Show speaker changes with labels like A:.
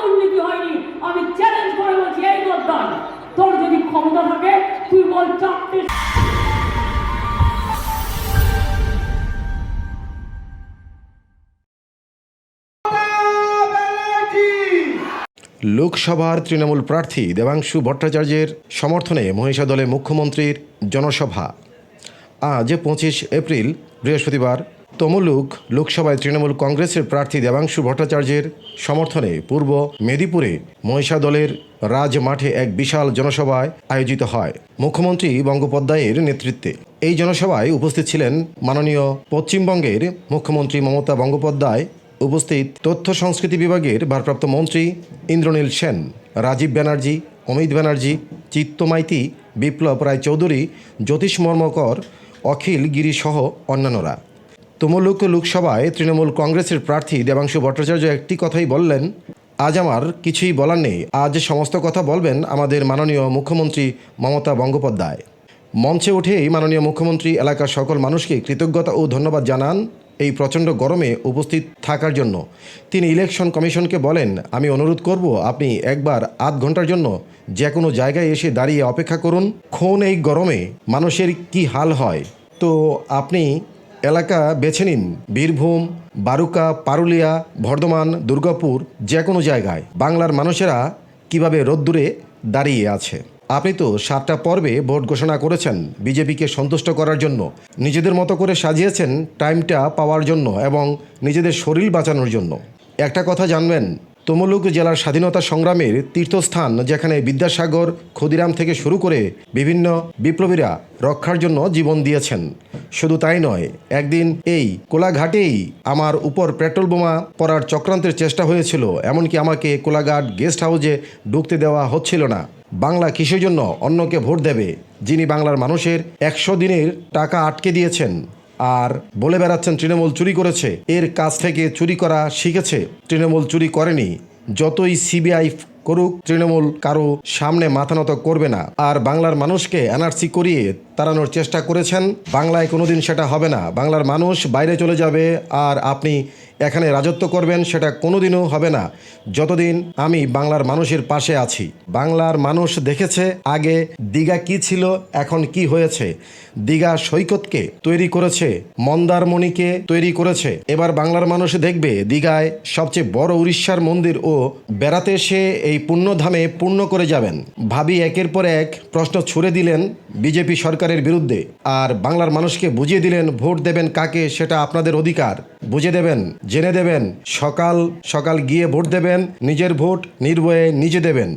A: দুর্নীতি হয়নি। আমি চ্যালেঞ্জ করে বলছি, এই তোর যদি ক্ষমতা থাকে, তুই বল চারটে
B: লোকসভার তৃণমূল প্রার্থী দেবাংশু ভট্টাচার্যের সমর্থনে মহিষাদলে মুখ্যমন্ত্রীর জনসভা। আজ পঁচিশ এপ্রিল, বৃহস্পতিবার তমলুক লোকসভায় তৃণমূল কংগ্রেসের প্রার্থী দেবাংশু ভট্টাচার্যের সমর্থনে পূর্ব মেদিনীপুরে মহিষাদলের রাজমাঠে এক বিশাল জনসভায় আয়োজিত হয় মুখ্যমন্ত্রী বঙ্গোপাধ্যায়ের নেতৃত্বে। এই জনসভায় উপস্থিত ছিলেন মাননীয় পশ্চিমবঙ্গের মুখ্যমন্ত্রী মমতা বন্দ্যোপাধ্যায় উপস্থিত তথ্য সংস্কৃতি বিভাগের ভারপ্রাপ্ত মন্ত্রী ইন্দ্রনীল সেন, রাজীব ব্যানার্জি, অমিত ব্যানার্জি, চিত্ত মাইতি, বিপ্লব রায় চৌধুরী জ্যোতিষ মর্মকর, অখিল গিরি সহ অন্যান্যরা। তমলুক লোকসভায় তৃণমূল কংগ্রেসের প্রার্থী দেবাংশু ভট্টাচার্য একটি কথাই বললেন, আজ আমার কিছুই বলার নেই। আজ সমস্ত কথা বলবেন আমাদের মাননীয় মুখ্যমন্ত্রী মমতা বন্দ্যোপাধ্যায়। মঞ্চে উঠেই মাননীয় মুখ্যমন্ত্রী এলাকার সকল মানুষকে কৃতজ্ঞতা ও ধন্যবাদ জানান এই প্রচণ্ড গরমে উপস্থিত থাকার জন্য। তিনি ইলেকশন কমিশনকে বলেন, আমি অনুরোধ করব আপনি একবার আধ ঘণ্টার জন্য যে কোনো জায়গায় এসে দাঁড়িয়ে অপেক্ষা করুন। কোন এই গরমে মানুষের কি হাল হয়? তো আপনি এলাকা বেছে নিন। বীরভূম, বারুকা, পারুলিয়া, বর্ধমান, দুর্গাপুর যে কোনো জায়গায়। বাংলার মানুষেরা কীভাবে রোদ্দুরে দাঁড়িয়ে আছে? আপনি তো সাতটা পর্বে ভোট ঘোষণা করেছেন। বিজেপিকে সন্তুষ্ট করার জন্য। নিজেদের মতো করে সাজিয়েছেন টাইমটা পাওয়ার জন্য এবং নিজেদের শরীর বাঁচানোর জন্য। একটা কথা জানবেন তমলুক জেলার স্বাধীনতা সংগ্রামের তীর্থস্থান, যেখানে বিদ্যাসাগর, ক্ষুদিরাম থেকে শুরু করে বিভিন্ন বিপ্লবীরা রক্ষার জন্য জীবন দিয়েছেন। শুধু তাই নয়, একদিন এই কোলাঘাটেই আমার উপর পেট্রোল বোমা পড়ার চক্রান্তের চেষ্টা হয়েছিল, এমনকি আমাকে কোলাঘাট গেস্ট হাউসে ঢুকতে দেওয়া হচ্ছিল না। বাংলা কিসের জন্য অন্যকে ভোট দেবে, যিনি বাংলার মানুষের একশো দিনের টাকা আটকে দিয়েছেন? আর বলে বেড়াচ্ছেন, তৃণমূল চুরি করেছে। এর কাছ থেকে চুরি করা শিখেছে। তৃণমূল চুরি করেনি। যতই সিবিআই করুক, তৃণমূল কারও সামনে মাথা নত করবে না। আর বাংলার মানুষকে এনআরসি করিয়ে তাড়ানোর চেষ্টা করেছেন। বাংলায় কোনোদিন সেটা হবে না। বাংলার মানুষ বাইরে চলে যাবে আর আপনি এখানে রাজত্ব করবেন, সেটা কোনোদিনও হবে না। যতদিন আমি বাংলার মানুষের পাশে আছি। বাংলার মানুষ দেখেছে আগে দীঘা কি ছিল, এখন কি হয়েছে। দীঘা সৈকতকে তৈরি করেছে, মন্দারমণিকে তৈরি করেছে। এবার বাংলার মানুষ দেখবে দীঘায় সবচেয়ে বড় উড়িষ্যার মন্দির ও বেড়াতে এসে এই পুণ্যধামে পূর্ণ করে যাবেন। ভাবি একের পর এক প্রশ্ন ছুড়ে দিলেন, বিজেপি সরকারের বিরুদ্ধে। আর বাংলার মানুষকে বুঝিয়ে দিলেন, ভোট দেবেন কাকে সেটা আপনাদের অধিকার। বুঝে দেবেন, জেনে দেবেন, সকাল সকাল গিয়ে ভোট দেবেন, নিজের ভোট নির্ভয়ে নিজে দেবেন।